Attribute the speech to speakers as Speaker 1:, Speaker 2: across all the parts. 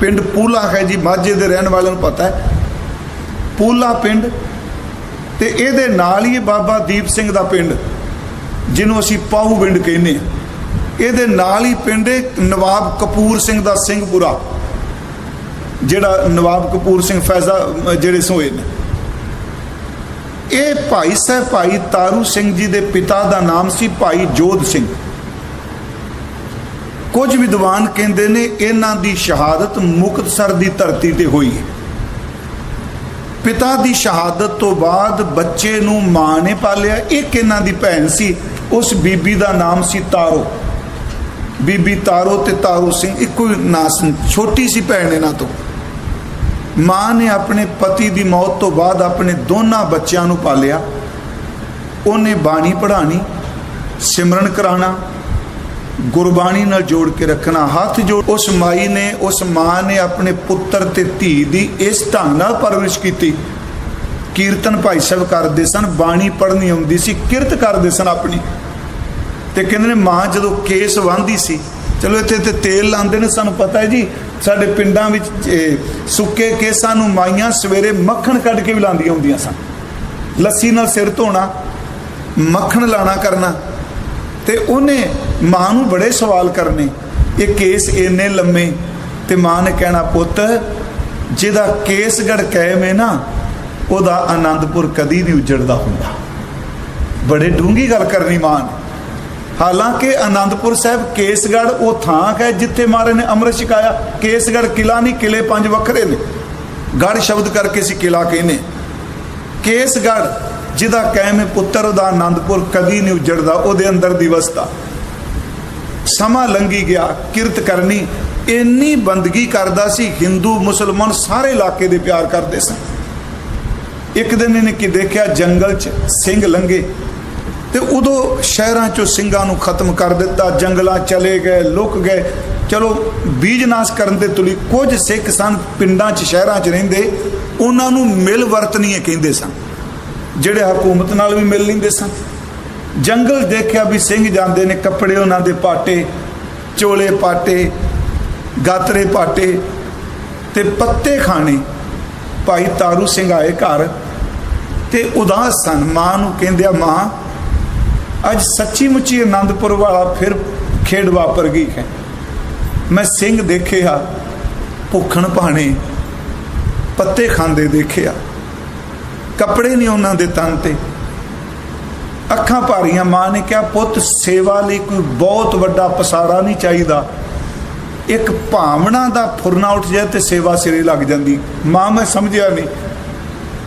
Speaker 1: ਪਿੰਡ ਪੂਲਾ ਹੈ ਜੀ, ਮਾਝੇ ਦੇ ਰਹਿਣ ਵਾਲਿਆਂ ਨੂੰ ਪਤਾ ਹੈ। ਪੂਲਾ ਪਿੰਡ ਤੇ ਇਹਦੇ ਨਾਲ ਹੀ ਬਾਬਾ ਦੀਪ ਸਿੰਘ ਦਾ ਪਿੰਡ, ਜਿਹਨੂੰ ਅਸੀਂ ਪਾਹੂ ਪਿੰਡ ਕਹਿੰਦੇ ਆ ਇਹਦੇ ਨਾਲ ਹੀ ਪਿੰਡ ਨਵਾਬ ਕਪੂਰ ਸਿੰਘ ਦਾ ਸਿੰਘਪੁਰਾ, ਜਿਹੜਾ ਨਵਾਬ ਕਪੂਰ ਸਿੰਘ ਫੈਜ਼ਾ, ਜਿਹੜੇ ਸੋਏ ਨੇ। ਇਹ ਭਾਈ ਸਾਹਿਬ ਭਾਈ ਤਾਰੂ ਸਿੰਘ ਜੀ ਦੇ ਪਿਤਾ ਦਾ ਨਾਮ ਸੀ ਭਾਈ ਜੋਧ ਸਿੰਘ। ਕੁਝ ਵਿਦਵਾਨ ਕਹਿੰਦੇ ਨੇ ਇਹਨਾਂ ਦੀ ਸ਼ਹਾਦਤ ਮੁਕਤਸਰ ਦੀ ਧਰਤੀ ਤੇ ਹੋਈ ਹੈ। ਪਿਤਾ ਦੀ ਸ਼ਹਾਦਤ ਤੋਂ ਬਾਅਦ ਬੱਚੇ ਨੂੰ ਮਾਂ ਨੇ ਪਾਲਿਆ। ਇੱਕ ਇਹਨਾਂ ਦੀ ਭੈਣ ਸੀ, ਉਸ ਬੀਬੀ ਦਾ ਨਾਮ ਸੀ ਤਾਰੋ। ਬੀਬੀ ਤਾਰੋ ਤੇ ਤਾਰੂ ਸਿੰਘ ਇੱਕੋ ਹੀ ਨਾਂ ਸੀ ਛੋਟੀ ਸੀ ਭੈਣ ਇਹਨਾਂ ਤੋਂ। ਮਾਂ ਨੇ ਆਪਣੇ ਪਤੀ ਦੀ ਮੌਤ ਤੋਂ ਬਾਅਦ ਆਪਣੇ ਦੋਨਾਂ ਬੱਚਿਆਂ ਨੂੰ ਪਾਲਿਆ। ਉਹਨੇ ਬਾਣੀ ਪੜ੍ਹਾਣੀ, ਸਿਮਰਨ ਕਰਾਣਾ ਗੁਰਬਾਣੀ ਨਾਲ ਜੋੜ ਕੇ ਰੱਖਣਾ, ਹੱਥ ਜੋੜ ਉਸ ਮਾਈ ਨੇ, ਉਸ ਮਾਂ ਨੇ ਆਪਣੇ ਪੁੱਤਰ ਤੇ ਧੀ ਦੀ ਇਸ ਢੰਗ ਨਾਲ ਪਰਵਰਿਸ਼ ਕੀਤੀ। ਕੀਰਤਨ ਭਾਈ ਸਾਹਿਬ ਕਰਦੇ ਸਨ, ਬਾਣੀ ਪੜ੍ਹਨੀ ਆਉਂਦੀ ਸੀ, ਕਿਰਤ ਕਰਦੇ ਸਨ ਆਪਣੀ। ਤੇ ਕਹਿੰਦੇ ਨੇ, ਮਾਂ ਜਦੋਂ ਕੇਸ ਵਾਂਦੀ ਸੀ, ਚਲੋ ਇੱਥੇ ਤੇ ਤੇਲ ਲਾਉਂਦੇ ਨੇ, ਸਾਨੂੰ ਪਤਾ ਹੈ ਜੀ, ਸਾਡੇ ਪਿੰਡਾਂ ਵਿੱਚ ਸੁੱਕੇ ਕੇਸਾਂ ਨੂੰ ਮਾਈਆਂ ਸਵੇਰੇ ਮੱਖਣ ਕੱਢ ਕੇ ਵੀ ਲਾਉਂਦੀਆਂ ਹੁੰਦੀਆਂ ਸਨ। ਲੱਸੀ ਨਾਲ ਸਿਰ ਧੋਣਾ, ਮੱਖਣ ਲਾਣਾ ਕਰਨਾ। ਤੇ ਉਹਨੇ ਮਾਂ ਨੂੰ ਬੜੇ ਸਵਾਲ ਕਰਨੇ। ਇਹ ਕੇਸ ਇੰਨੇ ਲੰਮੇ ਤੇ ਮਾਂ ਨੇ ਕਹਿਣਾ, ਪੁੱਤ, ਜਿਹਦਾ ਕੇਸਗੜ ਕਾਇਮ ਹੈ ਨਾ, ਉਹਦਾ ਆਨੰਦਪੁਰ ਕਦੀ ਨਹੀਂ ਉਜੜਦਾ ਹੁੰਦਾ। ਬੜੇ ਡੂੰਗੀ ਗੱਲ ਕਰਨੀ ਮਾਂ ਨੇ। ਹਾਲਾਂਕਿ ਆਨੰਦਪੁਰ ਸਾਹਿਬ ਕੇਸਗੜ ਉਹ ਥਾਂ ਹੈ ਜਿੱਥੇ ਮਹਾਰਾਜ ਨੇ ਅੰਮ੍ਰਿਤ ਛਕਾਇਆ। ਕੇਸਗੜ ਕਿਲਾ ਨਹੀਂ, ਕਿਲੇ ਪੰਜ ਵੱਖਰੇ ਨੇ। ਗੜ ਸ਼ਬਦ ਕਰਕੇ ਸੀ ਕਿਲਾ ਕਹਿੰਦੇ ਕੇਸਗੜ ਜਿਹਦਾ ਕਾਇਮ ਹੈ ਪੁੱਤਰ ਦਾ ਆਨੰਦਪੁਰ ਕਦੀ ਨਹੀਂ ਉਜੜਦਾ, ਉਹਦੇ ਅੰਦਰ ਦੀ ਵਸਤਾ ਸਮਾਂ ਲੰਘੀ ਗਿਆ, ਕਿਰਤ ਕਰਨੀ, ਇੰਨੀ ਬੰਦਗੀ ਕਰਦਾ ਸੀ, ਹਿੰਦੂ, ਮੁਸਲਮਾਨ ਸਾਰੇ ਇਲਾਕੇ ਦੇ ਪਿਆਰ ਕਰਦੇ ਸਨ। ਇੱਕ ਦਿਨ ਇਹਨੇ ਕੀ ਦੇਖਿਆ, ਜੰਗਲ 'ਚ ਸਿੰਘ ਲੰਗੇ ਤੇ ਉਦੋਂ ਸ਼ਹਿਰਾਂ 'ਚੋਂ ਸਿੰਘਾਂ ਨੂੰ ਖਤਮ ਕਰ ਦਿੱਤਾ, ਜੰਗਲਾਂ ਚਲੇ ਗਏ, ਲੁਕ ਗਏ। ਚਲੋ ਬੀਜ ਨਾਸ਼ ਕਰਨ ਦੇ ਤੁਲੀ ਕੁਝ ਸਿੱਖ ਸਨ, ਪਿੰਡਾਂ 'ਚ, ਸ਼ਹਿਰਾਂ 'ਚ ਰਹਿੰਦੇ, ਉਹਨਾਂ ਨੂੰ ਮਿਲ ਵਰਤਨੀਏ ਕਹਿੰਦੇ ਸਨ। ਜਿਹੜੇ ਹਕੂਮਤ ਨਾਲ ਵੀ ਮਿਲ ਲੈਂਦੇ ਸਨ। ਜੰਗਲ ਦੇਖਿਆ ਵੀ ਸਿੰਘ ਜਾਂਦੇ ਨੇ ਕੱਪੜੇ ਉਹਨਾਂ ਦੇ ਪਾਟੇ, ਚੋਲੇ ਪਾਟੇ, ਗਾਤਰੇ ਪਾਟੇ ਤੇ ਪੱਤੇ ਖਾਣੇ। ਭਾਈ ਤਾਰੂ ਸਿੰਘ ਆਏ ਘਰ ਤੇ ਉਦਾਸ ਸਨ। ਮਾਂ ਨੂੰ ਕਹਿੰਦੇ ਮਾਂ, ਅੱਜ ਸੱਚੀ ਮੁੱਚੀ ਆਨੰਦਪੁਰ ਵਾਲਾ ਫਿਰ ਖੇਡ ਵਾਪਰ ਗਈ ਹੈ। ਮੈਂ ਸਿੰਘ ਦੇਖਿਆ, ਭੁੱਖਣ ਭਾਣੇ ਪੱਤੇ ਖਾਂਦੇ ਦੇਖਿਆ। ਕੱਪੜੇ ਨਹੀਂ ਉਹਨਾਂ ਦੇ ਤਨ ਤੇ। ਅੱਖਾਂ ਭਾਰੀਆਂ। ਮਾਂ ਨੇ ਕਿਹਾ, ਪੁੱਤ, ਸੇਵਾ ਲਈ ਕੋਈ ਬਹੁਤ ਵੱਡਾ ਪਸਾਰਾ ਨਹੀਂ ਚਾਹੀਦਾ। ਇੱਕ ਭਾਵਨਾ ਦਾ ਫੁਰਨਾ ਉੱਠ ਜਾਏ ਤੇ ਸੇਵਾ ਸਿਰੇ ਲੱਗ ਜਾਂਦੀ। ਮਾਂ ਮੈਂ ਸਮਝਿਆ ਨਹੀਂ।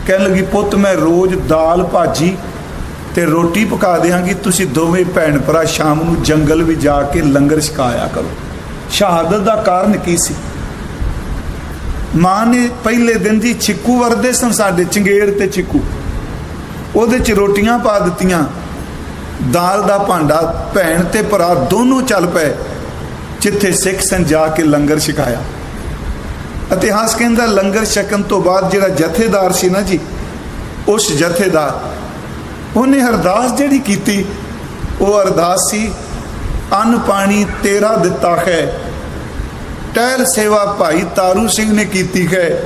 Speaker 1: ਕਹਿਣ ਲੱਗੀ, ਪੁੱਤ, ਮੈਂ ਰੋਜ਼ ਦਾਲ ਭਾਜੀ ਤੇ ਰੋਟੀ ਪਕਾ ਦਿਆਂਗੀ। ਤੁਸੀਂ ਦੋਵੇਂ ਭੈਣ ਭਰਾ ਸ਼ਾਮ ਨੂੰ ਜੰਗਲ ਵਿੱਚ ਜਾ ਕੇ ਲੰਗਰ ਛਕਾਇਆ ਕਰੋ। ਸ਼ਹਾਦਤ ਦਾ ਕਾਰਨ ਕੀ ਸੀ? ਮਾਂ ਨੇ ਪਹਿਲੇ ਦਿਨ ਦੀ ਛਿੱਕੂ ਵਰਦੇ ਸਨ ਸਾਡੇ ਚੰਗੇੜ ਤੇ ਛਿੱਕੂ ਉਹਦੇ ਚ ਰੋਟੀਆਂ ਪਾ ਦਿੱਤੀਆਂ। ਦਾਲ ਦਾ ਭਾਂਡਾ, ਭੈਣ ਤੇ ਭਰਾ ਦੋਨੋਂ ਚੱਲ ਪਏ। ਜਿੱਥੇ ਸਿੱਖ ਸਨ ਜਾ ਕੇ ਲੰਗਰ ਛਕਾਇਆ। ਇਤਿਹਾਸ ਕਹਿੰਦਾ ਲੰਗਰ ਛਕਣ ਤੋਂ ਬਾਅਦ ਜਿਹੜਾ ਜਥੇਦਾਰ ਸੀ ਨਾ ਜੀ, ਉਸ ਜਥੇਦਾਰ, ਉਹਨੇ ਅਰਦਾਸ ਜਿਹੜੀ ਕੀਤੀ, ਉਹ ਅਰਦਾਸ ਸੀ, ਅੰਨ ਪਾਣੀ ਤੇਰਾ ਦਿੱਤਾ ਹੈ। ਟਹਿਲ ਸੇਵਾ ਭਾਈ ਤਾਰੂ ਸਿੰਘ ਨੇ ਕੀਤੀ ਹੈ।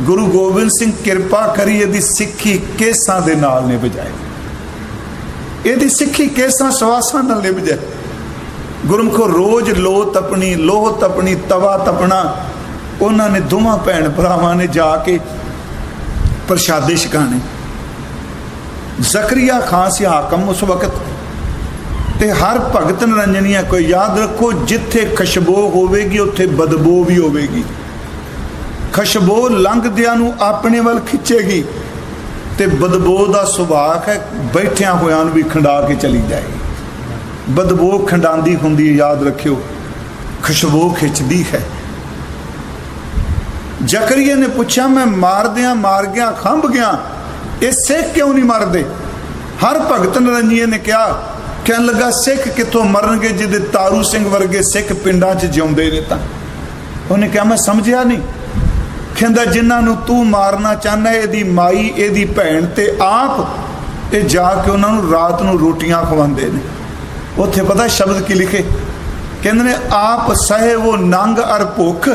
Speaker 1: ਗੁਰੂ ਗੋਬਿੰਦ ਸਿੰਘ ਕਿਰਪਾ ਕਰੀ ਇਹਦੀ ਸਿੱਖੀ ਕੇਸਾਂ ਦੇ ਨਾਲ ਨੇ ਵਜਾਏ ਇਹਦੀ ਸਿੱਖੀ ਕੇਸਾਂ ਸਵਾਸਾਂ ਨਾਲ ਨੇ ਵਜਾਏ ਗੁਰਮੁਖੋ, ਰੋਜ਼ ਲੋ ਤਪਣੀ ਲੋਹ ਤਪਣੀ ਤਵਾ ਤਪਣਾ। ਉਹਨਾਂ ਨੇ ਦੋਵਾਂ ਭੈਣ ਭਰਾਵਾਂ ਨੇ ਜਾ ਕੇ ਪ੍ਰਸ਼ਾਦੇ ਛਕਾਣੇ। ਜ਼ਕਰੀਆ ਖਾਨ ਸੀ ਹਾਕਮ ਉਸ ਵਕਤ। ਤੇ ਹਰ ਭਗਤ ਨਰੰਜਨੀਆ, ਕੋਈ ਯਾਦ ਰੱਖੋ, ਜਿੱਥੇ ਖੁਸ਼ਬੂ ਹੋਵੇਗੀ, ਉੱਥੇ ਬਦਬੂ ਵੀ ਹੋਵੇਗੀ। ਖੁਸ਼ਬੂ ਲੰਘਦਿਆਂ ਨੂੰ ਆਪਣੇ ਵੱਲ ਖਿੱਚੇਗੀ ਤੇ ਬਦਬੂ ਦਾ ਸੁਭਾਅ ਹੈ ਬੈਠਿਆਂ ਹੋਇਆਂ ਨੂੰ ਵੀ ਖੰਡਾ ਕੇ ਚਲੀ ਜਾਏਗੀ। ਬਦਬੂ ਖੰਡਾਂਦੀ ਹੁੰਦੀ ਹੈ, ਯਾਦ ਰੱਖਿਓ ਖੁਸ਼ਬੂ ਖਿੱਚਦੀ ਹੈ। ਜ਼ਕਰੀਆ ਨੇ ਪੁੱਛਿਆ ਮੈਂ ਮਾਰਦਿਆਂ ਮਾਰ ਗਿਆ ਖੰਭ ਗਿਆ ਇਹ ਸਿੱਖ ਕਿਉਂ ਨਹੀਂ ਮਰਦੇ? ਹਰ ਭਗਤ ਨਰੰਜੀਏ ਨੇ ਕਿਹਾ ਕਹਿਣ ਲੱਗਾ ਸਿੱਖ ਕਿੱਥੋਂ ਮਰਨਗੇ ਜਿਹਦੇ ਤਾਰੂ ਸਿੰਘ ਵਰਗੇ ਸਿੱਖ ਪਿੰਡਾਂ 'ਚ ਜਿਉਂਦੇ ਨੇ ਤਾਂ? ਉਹਨੇ ਕਿਹਾ ਮੈਂ ਸਮਝਿਆ ਨਹੀਂ। ਕਹਿੰਦਾ, ਜਿਨ੍ਹਾਂ ਨੂੰ ਤੂੰ ਮਾਰਨਾ ਚਾਹੁੰਦਾ ਇਹਦੀ ਮਾਈ, ਇਹਦੀ ਭੈਣ ਤੇ ਆਪ ਇਹ ਜਾ ਕੇ ਉਹਨਾਂ ਨੂੰ ਰਾਤ ਨੂੰ ਰੋਟੀਆਂ ਖਵਾਉਂਦੇ ਨੇ। ਉੱਥੇ ਪਤਾ ਸ਼ਬਦ ਕੀ ਲਿਖੇ? ਕਹਿੰਦੇ ਨੇ, ਆਪ ਸਹੇ ਉਹ ਨੰਗ ਅਰ ਭੁੱਖ,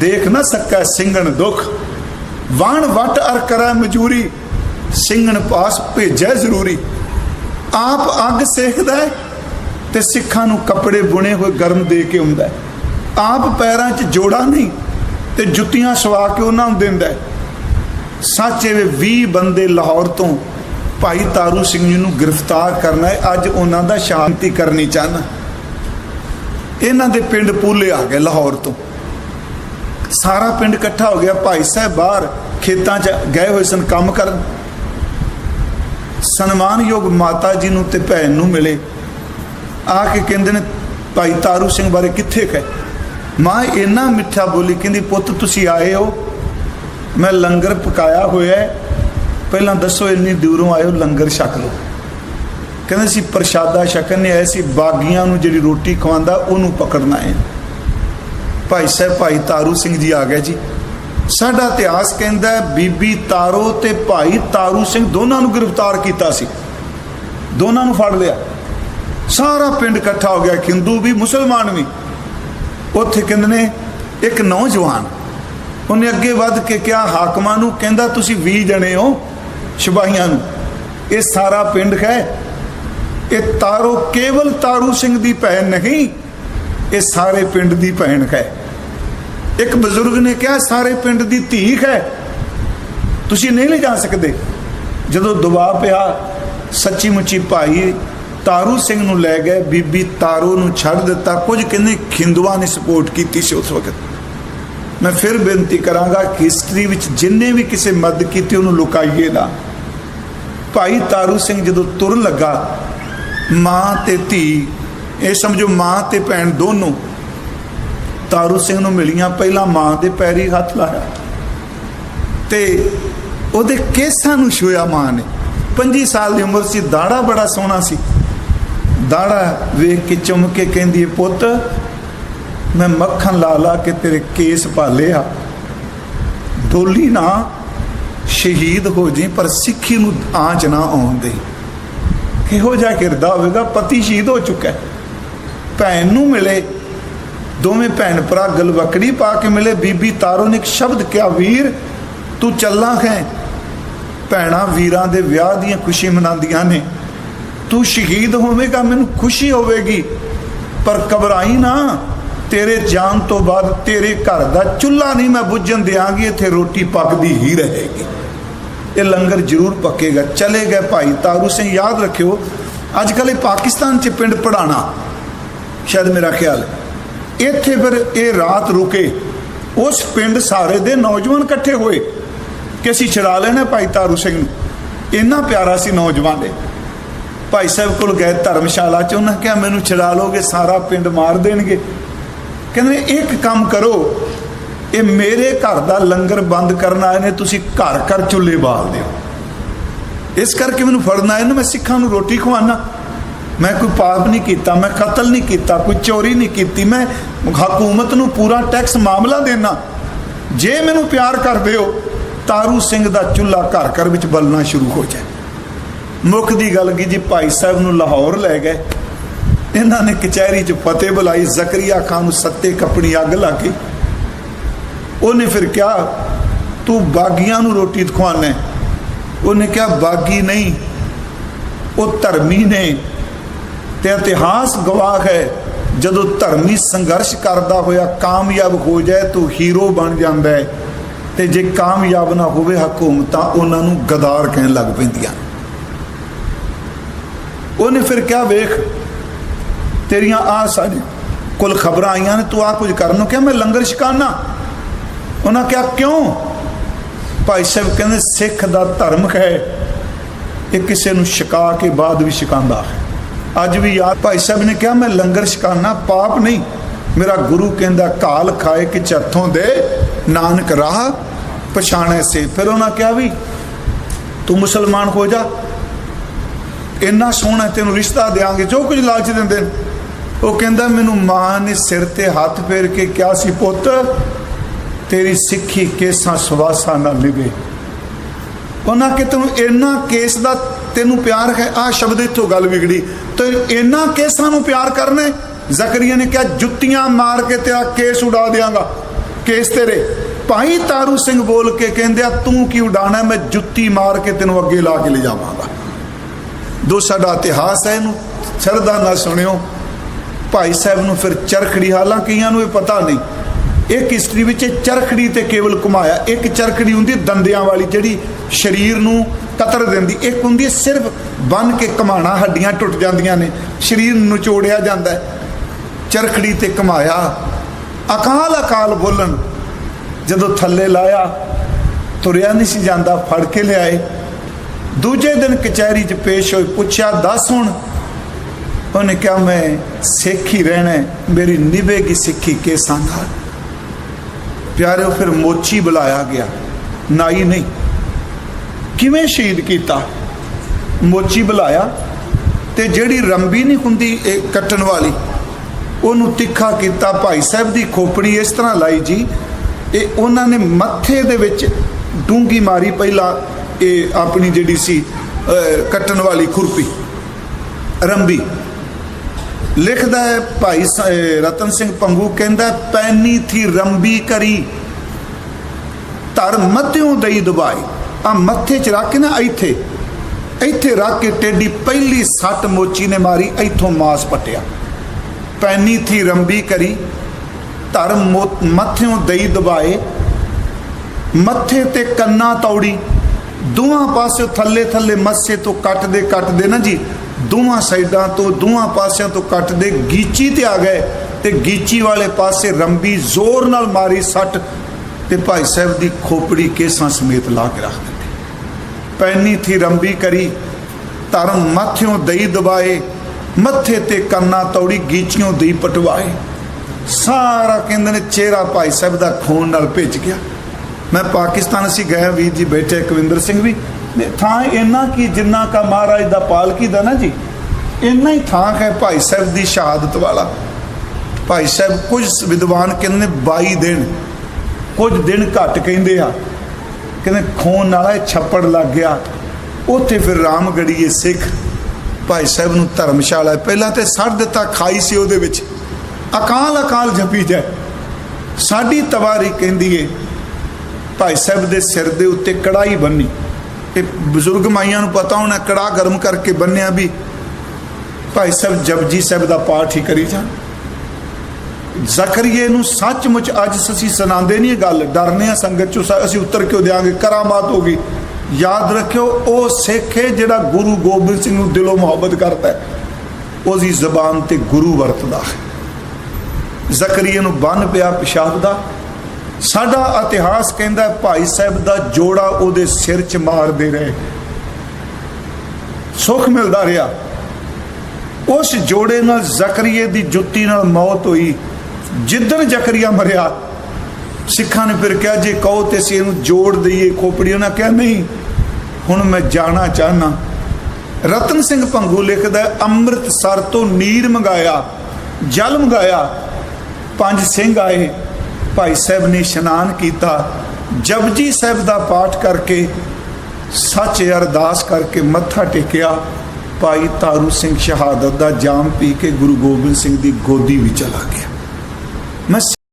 Speaker 1: ਦੇਖ ਨਾ ਸਕੈ ਸਿੰਘਣ ਦੁੱਖ। ਵਾਣ ਵਟ ਅਰ ਕਰੈ ਮਜੂਰੀ ਸਿੰਘਣ ਪਾਸ ਭੇਜੈ ਜ਼ਰੂਰੀ। ਆਪ ਅੱਗ ਸੇਕਦਾ ਹੈ ਤੇ ਸਿੱਖਾਂ ਨੂੰ ਕੱਪੜੇ ਬੁਣੇ ਹੋਏ ਗਰਮ ਦੇ ਕੇ ਆਉਂਦਾ ਆਪ ਪੈਰਾਂ 'ਚ ਜੋੜਾ ਨਹੀਂ ਤੇ ਜੁੱਤੀਆਂ ਸਵਾ ਕੇ ਉਹਨਾਂ ਨੂੰ ਦਿੰਦਾ ਹੈ। ਸੱਚ ਇਹ 20 ਬੰਦੇ ਲਾਹੌਰ ਤੋਂ ਭਾਈ ਤਾਰੂ ਸਿੰਘ ਜੀ ਨੂੰ ਗ੍ਰਿਫਤਾਰ ਕਰਨਾ ਹੈ। ਅੱਜ ਉਹਨਾਂ ਦਾ ਸ਼ਾਂਤੀ ਕਰਨੀ ਚਾਹਨਾ ਇਹਨਾਂ ਦੇ ਪਿੰਡ ਪੂਲੇ ਆ ਗਏ ਲਾਹੌਰ ਤੋਂ। ਸਾਰਾ ਪਿੰਡ ਇਕੱਠਾ ਹੋ ਗਿਆ। ਭਾਈ ਸਾਹਿਬ ਬਾਹਰ ਖੇਤਾਂ 'ਚ ਗਏ ਹੋਏ ਸਨ ਕੰਮ ਕਰਨ। ਸਨਮਾਨਯੋਗ ਮਾਤਾ ਜੀ ਨੂੰ ਤੇ ਭੈਣ ਨੂੰ ਮਿਲੇ। ਆ ਕੇ ਕਹਿੰਦੇ ਨੇ, ਭਾਈ ਤਾਰੂ ਸਿੰਘ ਬਾਰੇ ਕਿੱਥੇ ਕਹੇ? ਮਾਂ, ਇੰਨਾ ਮਿੱਠਾ ਬੋਲੀ ਕਹਿੰਦੀ, ਪੁੱਤ, ਤੁਸੀਂ ਆਏ ਹੋ। ਮੈਂ ਲੰਗਰ ਪਕਾਇਆ ਹੋਇਆ ਹੈ। ਪਹਿਲਾਂ ਦੱਸੋ, ਇੰਨੀ ਦੂਰੋਂ ਆਇਓ ਲੰਗਰ ਛਕ ਲਓ। ਕਹਿੰਦੇ ਸੀ, ਪ੍ਰਸ਼ਾਦਾ ਛਕਣ ਨੇ ਆਏ ਸੀ। ਬਾਗੀਆਂ ਨੂੰ ਜਿਹੜੀ ਰੋਟੀ ਖਵਾਉਂਦਾ, ਉਹਨੂੰ ਪਕੜਨਾ ਹੈ। ਭਾਈ ਸਾਹਿਬ, ਭਾਈ ਤਾਰੂ ਸਿੰਘ ਜੀ ਆ ਗਏ ਜੀ। ਸਾਡਾ ਇਤਿਹਾਸ ਕਹਿੰਦਾ ਬੀਬੀ ਤਾਰੋ ਤੇ ਭਾਈ ਤਾਰੂ ਸਿੰਘ ਦੋਨਾਂ ਨੂੰ ਗ੍ਰਿਫਤਾਰ ਕੀਤਾ ਸੀ। ਦੋਨਾਂ ਨੂੰ ਫੜ ਲਿਆ। ਸਾਰਾ ਪਿੰਡ ਇਕੱਠਾ ਹੋ ਗਿਆ, ਹਿੰਦੂ ਵੀ, ਮੁਸਲਮਾਨ ਵੀ। ਉੱਥੇ ਕਹਿੰਦੇ ਨੇ, ਇੱਕ ਨੌਜਵਾਨ, ਉਹਨੇ ਅੱਗੇ ਵੱਧ ਕੇ ਕਿਹਾ, ਹਾਕਮਾਂ ਨੂੰ ਕਹਿੰਦਾ, ਤੁਸੀਂ 20 ਜਣੇ ਹੋ, ਸਿਪਾਹੀਆਂ ਨੂੰ। ਇਹ ਸਾਰਾ ਪਿੰਡ ਹੈ। ਇਹ ਤਾਰੋ ਕੇਵਲ ਤਾਰੂ ਸਿੰਘ ਦੀ ਭੈਣ ਨਹੀਂ, ਇਹ ਸਾਰੇ ਪਿੰਡ ਦੀ ਭੈਣ ਹੈ। ਇੱਕ ਬਜ਼ੁਰਗ ਨੇ ਕਿਹਾ, ਸਾਰੇ ਪਿੰਡ ਦੀ ਧੀ ਹੈ। ਤੁਸੀਂ ਨਹੀਂ ਲੈ ਜਾ ਸਕਦੇ। ਜਦੋਂ ਦਬਾਅ ਪਿਆ, ਸੱਚੀ ਮੁੱਚੀ ਭਾਈ ਤਾਰੂ ਸਿੰਘ ਨੂੰ ਲੈ ਗਏ, ਬੀਬੀ ਤਾਰੂ ਨੂੰ ਛੱਡ ਦਿੱਤਾ। ਕੁਝ ਕਿੰਨੇ ਖਿੰਦੂਆਂ ਨੇ ਸਪੋਰਟ ਕੀਤੀ ਸੀ ਉਸ ਵਕਤ। ਮੈਂ ਫਿਰ ਬੇਨਤੀ ਕਰਾਂਗਾ ਕਿ ਹਿਸਟਰੀ ਵਿੱਚ ਜਿੰਨੇ ਵੀ ਕਿਸੇ ਮਦਦ ਕੀਤੀ, ਉਹਨੂੰ ਲੁਕਾਈਏ ਨਾ। ਭਾਈ ਤਾਰੂ ਸਿੰਘ ਜਦੋਂ ਤੁਰਨ ਲੱਗਾ, ਮਾਂ ਤੇ ਧੀ, ਇਹ ਸਮਝੋ ਮਾਂ ਤੇ ਭੈਣ ਦੋਨੋਂ, ਤਾਰੂ ਸਿੰਘ ਨੂੰ ਮਿਲੀਆਂ, ਪਹਿਲਾਂ ਮਾਂ ਦੇ ਪੈਰੀ ਹੱਥ ਲਾਇਆ। ਤੇ ਉਹਦੇ ਕੇਸਾਂ ਨੂੰ ਛੂਇਆ ਮਾਂ ਨੇ। 25 ਸਾਲ ਦੀ ਉਮਰ ਸੀ, ਦਾੜਾ ਬੜਾ ਸੋਹਣਾ ਸੀ। ਦਾੜਾ ਵੇਖ ਕੇ ਚੁੰਮ ਕੇ ਕਹਿੰਦੀ ਹੈ ਪੁੱਤ, ਮੈਂ ਮੱਖਣ ਲਾ ਲਾ ਕੇ ਤੇਰੇ ਕੇਸ ਭਾਲੇ ਆ। ਡੋਲੀ ਨਾ ਸ਼ਹੀਦ ਹੋ ਜੀ ਪਰ ਸਿੱਖੀ ਨੂੰ ਆਂਚ ਨਾ ਆਉਣ ਦੇ ਕਿਹੋ ਜਿਹਾ ਕਿਰਦਾ ਹੋਵੇਗਾ? ਪਤੀ ਸ਼ਹੀਦ ਹੋ ਚੁੱਕਾ ਹੈ। ਭੈਣ ਨੂੰ ਮਿਲੇ, ਦੋਵੇਂ ਭੈਣ ਭਰਾ ਗਲਵਕੜੀ ਪਾ ਕੇ ਮਿਲੇ, ਬੀਬੀ ਤਾਰੋ ਨੇ ਇੱਕ ਸ਼ਬਦ ਕਿਹਾ, ਵੀਰ, ਤੂੰ ਚੱਲਾਂ ਹੈ ਭੈਣਾਂ ਵੀਰਾਂ ਦੇ ਵਿਆਹ ਦੀਆਂ ਖੁਸ਼ੀ ਮਨਾਉਂਦੀਆਂ ਨੇ। ਤੂੰ ਸ਼ਹੀਦ ਹੋਵੇਂਗਾ, ਮੈਨੂੰ ਖੁਸ਼ੀ ਹੋਵੇਗੀ। ਪਰ ਘਬਰਾਈ ਨਾ, ਤੇਰੇ ਜਾਣ ਤੋਂ ਬਾਅਦ ਤੇਰੇ ਘਰ ਦਾ ਚੁੱਲ੍ਹਾ ਨਹੀਂ ਮੈਂ ਬੁੱਝਣ ਦਿਆਂਗੀ, ਇੱਥੇ ਰੋਟੀ ਪੱਕਦੀ ਹੀ ਰਹੇਗੀ। ਇਹ ਲੰਗਰ ਜ਼ਰੂਰ ਪੱਕੇਗਾ। ਚਲੇ ਗਏ ਭਾਈ ਤਾਰੂ ਸਿੰਘ, ਯਾਦ ਰੱਖਿਓ ਅੱਜ ਕੱਲ੍ਹ ਇਹ ਪਾਕਿਸਤਾਨ 'ਚ ਪਿੰਡ ਪੜਾਣਾ। ਸ਼ਾਇਦ ਮੇਰਾ ਖਿਆਲ ਇੱਥੇ ਫਿਰ ਇਹ ਰਾਤ ਰੁਕੇ। ਉਸ ਪਿੰਡ ਸਾਰੇ ਦੇ ਨੌਜਵਾਨ ਇਕੱਠੇ ਹੋਏ। ਕਿ ਅਸੀਂ ਛੜਾ ਲੈਣਾ ਭਾਈ ਤਾਰੂ ਸਿੰਘ ਨੂੰ? ਇੰਨਾ ਪਿਆਰਾ ਸੀ ਨੌਜਵਾਨ ਦੇ ਭਾਈ ਸਾਹਿਬ ਕੋਲ ਗਏ ਧਰਮਸ਼ਾਲਾ ਚ, ਉਹਨਾਂ ਕਿਹਾ, ਮੈਨੂੰ ਛਡਾ ਲੋਗੇ, ਸਾਰਾ ਪਿੰਡ ਮਾਰ ਦੇਣਗੇ। ਕਹਿੰਦੇ, ਇੱਕ ਕੰਮ ਕਰੋ, ਇਹ ਮੇਰੇ ਘਰ ਦਾ ਲੰਗਰ ਬੰਦ ਕਰਨ ਆਏ ਨੇ, ਤੁਸੀਂ ਘਰ ਘਰ ਚੁੱਲ੍ਹੇ ਬਾਲ ਦਿਓ। ਇਸ ਕਰਕੇ ਮੈਨੂੰ ਫੜਨ ਆਏ ਨੇ, ਮੈਂ ਸਿੱਖਾਂ ਨੂੰ ਰੋਟੀ ਖਵਾਨਾ। ਮੈਂ ਕੋਈ ਪਾਪ ਨਹੀਂ ਕੀਤਾ, ਮੈਂ ਕਤਲ ਨਹੀਂ ਕੀਤਾ, ਕੋਈ ਚੋਰੀ ਨਹੀਂ ਕੀਤੀ, ਮੈਂ ਹਕੂਮਤ ਨੂੰ ਪੂਰਾ ਟੈਕਸ ਮਾਮਲਾ ਦੇਣਾ ਜੇ ਮੈਨੂੰ ਪਿਆਰ ਕਰਦੇ ਹੋ, ਤਾਰੂ ਸਿੰਘ ਦਾ ਚੁੱਲ੍ਹਾ ਘਰ ਘਰ ਵਿੱਚ ਬਲਣਾ ਸ਼ੁਰੂ ਹੋ ਜਾਏ। ਮੁੱਖ ਦੀ ਗੱਲ ਕੀ ਜੀ? ਭਾਈ ਸਾਹਿਬ ਨੂੰ ਲਾਹੌਰ ਲੈ ਗਏ। ਇਹਨਾਂ ਨੇ ਕਚਹਿਰੀ 'ਚ ਫਤਿਹ ਬੁਲਾਈ, ਜ਼ਕਰੀਆ ਖਾਨ ਨੂੰ ਸੱਤੇ ਕੱਪਣੀ ਅੱਗ ਲਾ ਕੇ ਉਹਨੇ ਫਿਰ ਕਿਹਾ, ਤੂੰ ਬਾਗੀਆਂ ਨੂੰ ਰੋਟੀ ਖਵਾਣਾ ਉਹਨੇ ਕਿਹਾ, ਬਾਗੀ ਨਹੀਂ, ਉਹ ਧਰਮੀ ਨੇ। ਤੇ ਇਤਿਹਾਸ ਗਵਾਹ ਹੈ, ਜਦੋਂ ਧਰਮੀ ਸੰਘਰਸ਼ ਕਰਦਾ ਹੋਇਆ ਕਾਮਯਾਬ ਹੋ ਜਾਏ, ਤੂੰ ਹੀਰੋ ਬਣ ਜਾਂਦਾ ਹੈ। ਤੇ ਜੇ ਕਾਮਯਾਬ ਨਾ ਹੋਵੇ ਹਕੂਮਤਾਂ ਉਹਨਾਂ ਨੂੰ ਗਦਾਰ ਕਹਿਣ ਲੱਗ ਪੈਂਦੀਆਂ। ਉਹਨੇ ਫਿਰ ਕਿਹਾ, ਵੇਖ, ਤੇਰੀਆਂ ਆ ਸਾਡੇ ਕੋਲ ਖਬਰਾਂ ਆਈਆਂ ਨੇ, ਤੂੰ ਆ ਕੁਝ ਕਰਨ ਨੂੰ ਕਿਹਾ, ਮੈਂ ਲੰਗਰ ਛਕਾਨਾ। ਉਹਨਾਂ ਕਿਹਾ, ਕਿਉਂ? ਭਾਈ ਸਾਹਿਬ ਕਹਿੰਦੇ, ਸਿੱਖ ਦਾ ਧਰਮ ਹੈ, ਇਹ ਕਿਸੇ ਨੂੰ ਛਕਾ ਕੇ ਬਾਅਦ ਵੀ ਛਕਾਉਂਦਾ ਹੈ। ਅੱਜ ਵੀ ਯਾਦ, ਭਾਈ ਸਾਹਿਬ ਨੇ ਕਿਹਾ, ਮੈਂ ਲੰਗਰ ਛਕਾਨਾ, ਪਾਪ ਨਹੀਂ। ਮੇਰਾ ਗੁਰੂ ਕਹਿੰਦਾ ਕਾਲ ਖਾਏ ਕਿ ਚੱਥੋਂ ਦੇ, ਨਾਨਕ ਰਾਹ ਪਛਾਣੇ ਸੇ। ਫਿਰ ਉਹਨਾਂ ਕਿਹਾ ਵੀ, ਤੂੰ ਮੁਸਲਮਾਨ ਹੋ ਜਾ ਇੰਨਾ ਸੋਹਣਾ ਤੈਨੂੰ ਰਿਸ਼ਤਾ ਦੇਾਂਗੇ ਜੋ ਕੁਝ ਲਾਲਚ ਦਿੰਦੇ ਨੇ। ਉਹ ਕਹਿੰਦਾ, ਮੈਨੂੰ ਮਾਂ ਨੇ ਸਿਰ ਤੇ ਹੱਥ ਫੇਰ ਕੇ ਕਿਹਾ ਸੀ, ਪੁੱਤ, ਤੇਰੀ ਸਿੱਖੀ ਕੇਸਾਂ ਸਵਾਸਾਂ ਨਾਲ ਲਿਵੇ ਉਹਨਾਂ ਕਿ ਤੈਨੂੰ ਇੰਨਾ ਕੇਸ ਦਾ ਤੈਨੂੰ ਪਿਆਰ ਹੈ ਆ ਸ਼ਬਦ ਇੱਥੋਂ ਗੱਲ ਵਿਗੜੀ। ਤੇ ਇੰਨਾ ਕੇਸਾਂ ਨੂੰ ਪਿਆਰ ਕਰਨਾ ਜ਼ਕਰੀਆ ਨੇ ਕਿਹਾ, ਜੁੱਤੀਆਂ ਮਾਰ ਕੇ ਤੇਰਾ ਕੇਸ ਉਡਾ ਦਿਆਂਗਾ। ਕੇਸ ਤੇਰੇ। ਭਾਈ ਤਾਰੂ ਸਿੰਘ ਬੋਲ ਕੇ ਕਹਿੰਦੇ ਆ, ਤੂੰ ਕੀ ਉਡਾਣਾ ਮੈਂ ਜੁੱਤੀ ਮਾਰ ਕੇ ਤੈਨੂੰ ਅੱਗੇ ਲਾ ਕੇ ਲੈ ਜਾਵਾਂਗਾ ਜੋ ਸਾਡਾ ਇਤਿਹਾਸ ਹੈ ਇਹਨੂੰ ਸ਼ਰਧਾ ਨਾਲ ਸੁਣਿਓ। ਭਾਈ ਸਾਹਿਬ ਨੂੰ ਫਿਰ ਚਰਖੜੀ ਹਾਲਾਂਕਿਆਂ ਨੂੰ ਇਹ ਪਤਾ ਨਹੀਂ ਇੱਕ ਹਿਸਟਰੀ ਵਿੱਚ ਚਰਖੜੀ ਤੇ ਕੇਵਲ ਘੁਮਾਇਆ, ਇੱਕ ਚਰਖੜੀ ਹੁੰਦੀ ਦੰਦਿਆਂ ਵਾਲੀ ਜਿਹੜੀ ਸਰੀਰ ਨੂੰ ਕਤਰ ਦਿੰਦੀ, ਇੱਕ ਹੁੰਦੀ ਸਿਰਫ ਬੰਨ ਕੇ ਘਮਾਣਾ, ਹੱਡੀਆਂ ਟੁੱਟ ਜਾਂਦੀਆਂ ਨੇ, ਸਰੀਰ ਨੂੰ ਨਿਚੋੜਿਆ ਜਾਂਦਾ ਚਰਖੜੀ ਤੇ ਘਮਾਇਆ, ਅਕਾਲ ਅਕਾਲ ਬੋਲਣ, ਜਦੋਂ ਥੱਲੇ ਲਾਇਆ, ਤੁਰਿਆ ਨਹੀਂ ਸੀ ਜਾਂਦਾ, ਫੜ ਕੇ ਲਿਆਏ। ਦੂਜੇ ਦਿਨ ਕਚਹਿਰੀ 'ਚ ਪੇਸ਼ ਹੋਈ ਪੁੱਛਿਆ, ਦੱਸ ਹੁਣ। ਉਹਨੇ ਕਿਹਾ, ਮੈਂ ਸਿੱਖ ਹੀ ਰਹਿਣਾ ਮੇਰੀ ਨਿਭੇਗੀ ਸਿੱਖੀ ਕੇਸਾਂ ਨਾਲ। ਪਿਆਰਿਓ, ਫਿਰ ਮੋਚੀ ਬੁਲਾਇਆ ਗਿਆ, ਨਾਈ ਨਹੀਂ। ਕਿਵੇਂ ਸ਼ਹੀਦ ਕੀਤਾ? ਮੋਚੀ ਬੁਲਾਇਆ, ਤੇ ਜਿਹੜੀ ਰੰਬੀ ਨਹੀਂ ਹੁੰਦੀ ਇਹ ਕੱਟਣ ਵਾਲੀ, ਉਹਨੂੰ ਤਿੱਖਾ ਕੀਤਾ, ਭਾਈ ਸਾਹਿਬ ਦੀ ਖੋਪੜੀ ਇਸ ਤਰ੍ਹਾਂ ਲਾਈ ਜੀ, ਇਹ ਉਹਨਾਂ ਨੇ ਮੱਥੇ ਦੇ ਵਿੱਚ ਡੂੰਗੀ ਮਾਰੀ ਪਹਿਲਾਂ ਇਹ ਆਪਣੀ ਜਿਹੜੀ ਸੀ ਕੱਟਣ ਵਾਲੀ ਖੁਰਪੀ, ਰੰਬੀ। ਲਿਖਦਾ ਹੈ, ਭਾਈ ਸ- ਰਤਨ ਸਿੰਘ ਪੰਗੂ ਕਹਿੰਦਾ, ਪੈਨੀ ਥੀ ਰੰਬੀ ਕਰੀ, ਧਰ ਮੱਧਿਓਂ ਦਈ ਦਬਾਈ ਆ ਮੱਥੇ ਚ ਰੱਖ ਕੇ ਨਾ ਇੱਥੇ ਇੱਥੇ ਰੱਖ ਕੇ ਟੇਡੀ ਪਹਿਲੀ ਸੱਟ ਮੋਚੀ ਨੇ ਮਾਰੀ, ਇੱਥੋਂ ਮਾਸ ਪਟਿਆ। ਪੈਨੀ ਥੀ ਰੰਬੀ ਕਰੀ ਧਰਮ ਮੋ- ਮੱਥਿਓਂ ਦਈ ਦਬਾਏ ਮੱਥੇ ਤੇ ਕੰਨਾ ਤੌੜੀ ਦੋਵਾਂ ਪਾਸਿਓਂ ਥੱਲੇ ਥੱਲੇ ਮੱਸੇ ਤੋਂ ਕੱਟਦੇ ਕੱਟਦੇ ਨਾ ਜੀ, ਦੋਵਾਂ ਸਾਈਡਾਂ ਤੋਂ ਦੋਵਾਂ ਪਾਸਿਆਂ ਤੋਂ ਕੱਟਦੇ ਗੀਚੀ ਤੇ ਆ ਗਏ ਤੇ ਗੀਚੀ ਵਾਲੇ ਪਾਸੇ ਰੰਬੀ ਜ਼ੋਰ ਨਾਲ ਮਾਰੀ ਸੱਟ ਤੇ ਭਾਈ ਸਾਹਿਬ ਦੀ ਖੋਪੜੀ ਕੇਸਾਂ ਸਮੇਤ ਲਾ ਕੇ ਰੱਖ ਦਿੱਤੀ। ਪੈਨੀ ਥੀ ਰੰਬੀ ਕਰੀ, ਧਰਮ ਮੱਥਿਓਂ ਦਈ ਦਬਾਏ, ਮੱਥੇ ਤੇ ਕੰਨਾ ਤੌੜੀ ਗੀਚੀਆਂ ਦਈ ਪਟਵਾਏ। ਸਾਰਾ ਕਹਿੰਦੇ ਨੇ ਚਿਹਰਾ ਭਾਈ ਸਾਹਿਬ ਦਾ ਖੂਨ ਨਾਲ ਭਿੱਜ ਗਿਆ। ਮੈਂ ਪਾਕਿਸਤਾਨ ਅਸੀਂ ਗਏ ਵੀਰ ਜੀ ਬੈਠੇ ਕੁਵਿੰਦਰ ਸਿੰਘ ਵੀ। ਥਾਂ ਇੰਨਾ ਕੀ, ਜਿੰਨਾ ਕਾ ਮਹਾਰਾਜ ਦਾ ਪਾਲਕੀ ਦਾ ਨਾ ਜੀ, ਇੰਨਾ ਹੀ ਥਾਂ ਹੈ ਭਾਈ ਸਾਹਿਬ ਦੀ ਸ਼ਹਾਦਤ ਵਾਲਾ। ਭਾਈ ਸਾਹਿਬ, ਕੁਝ ਵਿਦਵਾਨ ਕਹਿੰਦੇ ਨੇ 22 ਦਿਨ, ਕੁਝ ਦਿਨ ਘੱਟ ਕਹਿੰਦੇ ਆ। ਕਹਿੰਦੇ ਖੂਨ ਵਾਲਾ ਛੱਪੜ ਲੱਗ ਗਿਆ। ਉੱਥੇ ਫਿਰ ਰਾਮਗੜੀਏ ਸਿੱਖ ਭਾਈ ਸਾਹਿਬ ਨੂੰ ਧਰਮਸ਼ਾਲਾ, ਪਹਿਲਾਂ ਤੇ ਸੜ ਦਿੱਤਾ, ਖਾਈ ਸੀ ਉਹਦੇ ਵਿੱਚ। ਅਕਾਲ ਅਕਾਲ ਜਪੀ ਜਾਏ। ਸਾਡੀ ਤਵਾਰੀ ਕਹਿੰਦੀ ਏ ਭਾਈ ਸਾਹਿਬ ਦੇ ਸਿਰ ਦੇ ਉੱਤੇ ਕੜਾਈ ਬੰਨੀ। ਇਹ ਬਜ਼ੁਰਗ ਮਾਈਆਂ ਨੂੰ ਪਤਾ ਹੋਣਾ ਕੜਾ ਗਰਮ ਕਰਕੇ ਬੰਨਿਆ ਵੀ ਭਾਈ ਸਾਹਿਬ ਜਪਜੀ ਸਾਹਿਬ ਦਾ ਪਾਠ ਹੀ ਕਰੀ ਜਾਣ। ਜ਼ਕਰੀਏ ਨੂੰ ਸੱਚਮੁੱਚ ਅੱਜ ਅਸੀਂ ਸੁਣਾਉਂਦੇ ਨਹੀਂ ਗੱਲ, ਡਰਨੇ ਆ ਸੰਗਤ ਚੋਂ ਅਸੀਂ ਉੱਤਰ ਕਿਉਂ ਦਿਆਂਗੇ? ਕਰਾਮਾਤ ਹੋ ਗਈ। ਯਾਦ ਰੱਖਿਓ, ਉਹ ਸਿੱਖ ਹੈ ਜਿਹੜਾ ਗੁਰੂ ਗੋਬਿੰਦ ਸਿੰਘ ਨੂੰ ਦਿਲੋਂ ਮੁਹੱਬਤ ਕਰਦਾ ਹੈ। ਉਹਦੀ ਜ਼ਬਾਨ ਤੇ ਗੁਰੂ ਵਰਤਦਾ ਹੈ। ਜ਼ਕਰੀਆ ਨੂੰ ਬੰਨ ਪਿਆ ਪਿਸ਼ਾਬ ਦਾ। ਸਾਡਾ ਇਤਿਹਾਸ ਕਹਿੰਦਾ ਭਾਈ ਸਾਹਿਬ ਦਾ ਜੋੜਾ ਉਹਦੇ ਸਿਰ 'ਚ ਮਾਰਦੇ ਰਹੇ। ਸੁੱਖ ਮਿਲਦਾ ਰਿਹਾ। ਉਸ ਜੋੜੇ ਨਾਲ ਜ਼ਕਰੀਏ ਦੀ ਜੁੱਤੀ ਨਾਲ ਮੌਤ ਹੋਈ। ਜਿੱਦਣ ਜ਼ਕਰੀਆ ਮਰਿਆ, ਸਿੱਖਾਂ ਨੇ ਫਿਰ ਕਿਹਾ, ਜੇ ਕਹੋ ਤੇ ਅਸੀਂ ਇਹਨੂੰ ਜੋੜ ਦਈਏ ਖੋਪੜੀ, ਉਹਨਾਂ ਕਿਹਾ, ਨਹੀਂ, ਹੁਣ ਮੈਂ ਜਾਣਾ ਚਾਹਨਾ ਰਤਨ ਸਿੰਘ ਭੰਗੂ ਲਿਖਦਾ ਅੰਮ੍ਰਿਤਸਰ ਤੋਂ ਨੀਰ ਮੰਗਾਇਆ, ਜਲ ਮੰਗਾਇਆ, ਪੰਜ ਸਿੰਘ ਆਏ। ਭਾਈ ਸਾਹਿਬ ਨੇ ਇਸ਼ਨਾਨ ਕੀਤਾ। ਜਪਜੀ ਸਾਹਿਬ ਦਾ ਪਾਠ ਕਰਕੇ ਸੱਚ ਅਰਦਾਸ ਕਰਕੇ ਮੱਥਾ ਟੇਕਿਆ। ਭਾਈ ਤਾਰੂ ਸਿੰਘ ਸ਼ਹਾਦਤ ਦਾ ਜਾਮ ਪੀ ਕੇ ਗੁਰੂ ਗੋਬਿੰਦ ਸਿੰਘ ਦੀ ਗੋਦੀ ਵਿੱਚ ਚਲਾ ਗਿਆ। ਮੈਂ